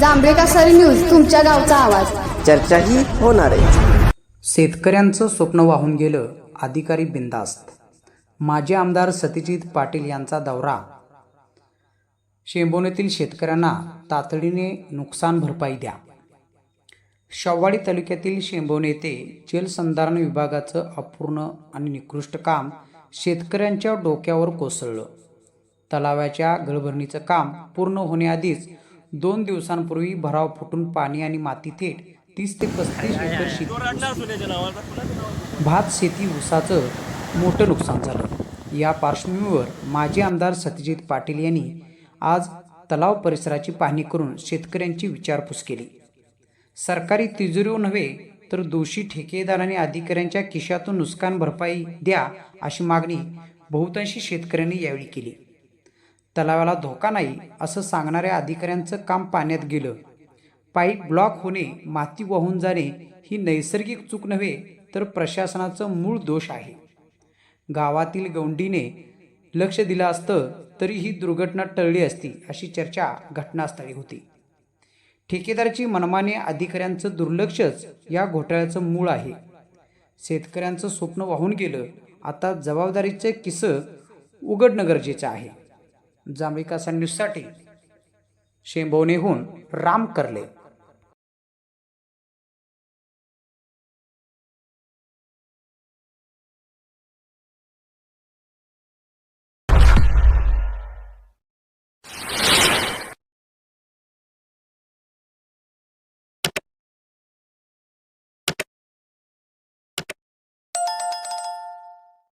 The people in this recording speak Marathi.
जांभळे कासारी न्यूज तुमच्या गावचा आवाज. चर्चाही होणार आहे. शेतकऱ्यांचं स्वप्न वाहून गेलं अधिकारी बिंदास्त माजी आमदार सत्यजित पाटील यांचा दौरा. शेंबोनेतील शेतकऱ्यांना तातडीने नुकसान भरपाई द्या. शव्वाडी तालुक्यातील शेंबोने येथे जलसंधारण विभागाचं अपूर्ण आणि निकृष्ट काम शेतकऱ्यांच्या डोक्यावर कोसळलं. तलावाच्या गळभरणीचं काम पूर्ण होण्याआधीच दोन दिवसांपूर्वी भराव फुटून पाणी आणि माती थेट तीस ते पस्तीस एकर शेती भात शेती ऊसाचं मोठं नुकसान झालं. या पार्श्वभूमीवर माजी आमदार सत्यजित पाटील यांनी आज तलाव परिसराची पाहणी करून शेतकऱ्यांची विचारपूस केली. सरकारी तिजोरीवर नव्हे तर दोषी ठेकेदार आणि अधिकाऱ्यांच्या खिशातून नुकसान भरपाई द्या अशी मागणी बहुतांशी शेतकऱ्यांनी यावेळी केली. तलावाला धोका नाही असं सांगणाऱ्या अधिकाऱ्यांचं काम पाण्यात गेलं. पाईप ब्लॉक होणे माती वाहून जाणे ही नैसर्गिक चूक नव्हे तर प्रशासनाचं मूळ दोष आहे. गावातील गौंडीने लक्ष दिलं असतं तरी ही दुर्घटना टळली असती अशी चर्चा घटनास्थळी होती. ठेकेदाराची मनमाने अधिकाऱ्यांचं दुर्लक्षच या घोटाळ्याचं मूळ आहे. शेतकऱ्यांचं स्वप्न वाहून गेलं आता जबाबदारीचे किस्सं उघडणं गरजेचं आहे. जांभिका न्यूजसाठी शेंबवणेहून राम करले.